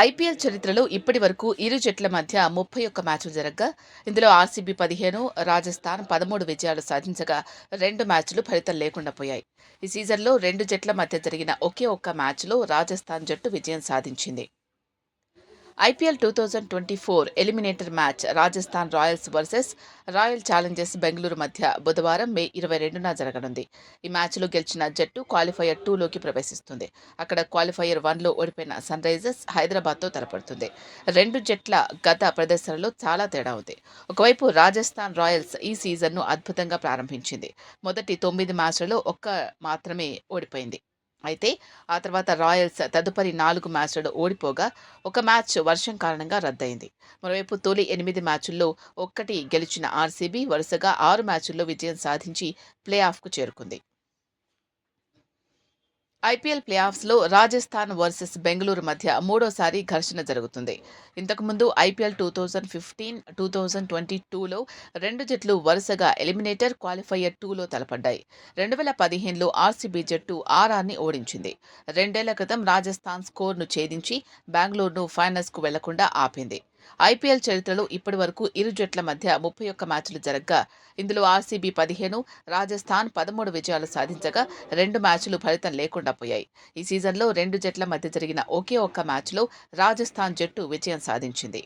IPL చరిత్రలో ఇప్పటి వరకు ఇరు జట్ల మధ్య ముప్పై ఒక్క మ్యాచ్లు జరగగా ఇందులో ఆర్సీబీ పదిహేను రాజస్థాన్ పదమూడు విజయాలు సాధించగా రెండు మ్యాచ్లు ఫలితం లేకుండా పోయాయి. ఈ సీజన్లో రెండు జట్ల మధ్య జరిగిన ఒకే ఒక్క మ్యాచ్లో రాజస్థాన్ జట్టు విజయం సాధించింది. IPL two thousand twenty four eliminator match Rajasthan Royals versus Royal Challengers Bengaluru మధ్య బుధవారం మే ఇరవై రెండున జరగనుంది. ఈ మ్యాచ్లో గెలిచిన జట్టు క్వాలిఫైయర్ టూలోకి ప్రవేశిస్తుంది. అక్కడ క్వాలిఫైయర్ వన్లో ఓడిపోయిన సన్ రైజర్స్ హైదరాబాద్తో తలపడుతుంది. రెండు జట్ల గత ప్రదర్శనలో చాలా తేడా ఉంది. ఒకవైపు రాజస్థాన్ రాయల్స్ ఈ సీజన్ను అద్భుతంగా ప్రారంభించింది. మొదటి తొమ్మిది మ్యాచ్లలో ఒక్క మాత్రమే ఓడిపోయింది. అయితే ఆ తర్వాత రాయల్స్ తదుపరి నాలుగు మ్యాచ్లలో ఓడిపోగా ఒక మ్యాచ్ వర్షం కారణంగా రద్దయింది. మరోవైపు తొలి ఎనిమిది మ్యాచుల్లో ఒక్కటి గెలిచిన ఆర్సీబీ వరుసగా ఆరు మ్యాచుల్లో విజయం సాధించి ప్లే ఆఫ్కు చేరుకుంది. ఐపీఎల్ ప్లేఆఫ్స్లో రాజస్థాన్ వర్సెస్ బెంగళూరు మధ్య మూడోసారి ఘర్షణ జరుగుతుంది. ఇంతకుముందు IPL two thousand fifteen two thousand twenty టూలో రెండు జట్లు వరుసగా ఎలిమినేటర్ క్వాలిఫైయర్ టూలో తలపడ్డాయి. రెండు వేల పదిహేనులో ఆర్సీబీ జట్టు ఆర్ఆర్ని ఓడించింది. రెండేళ్ళ క్రితం రాజస్థాన్ స్కోర్ను ఛేదించి బెంగళూరును ఫైనల్స్కు వెళ్ళకుండా ఆపింది. ఐపీఎల్ చరిత్రలో ఇప్పటి వరకు ఇరు జట్ల మధ్య ముప్పై ఒక్క మ్యాచ్లు జరగ్గా. ఇందులో ఆర్సీబీ పదిహేను రాజస్థాన్ పదమూడు విజయాలు సాధించగా రెండు మ్యాచ్లు ఫలితం లేకుండా పోయాయి. ఈ సీజన్లో రెండు జట్ల మధ్య జరిగిన ఒకే ఒక్క మ్యాచ్లో రాజస్థాన్ జట్టు విజయం సాధించింది.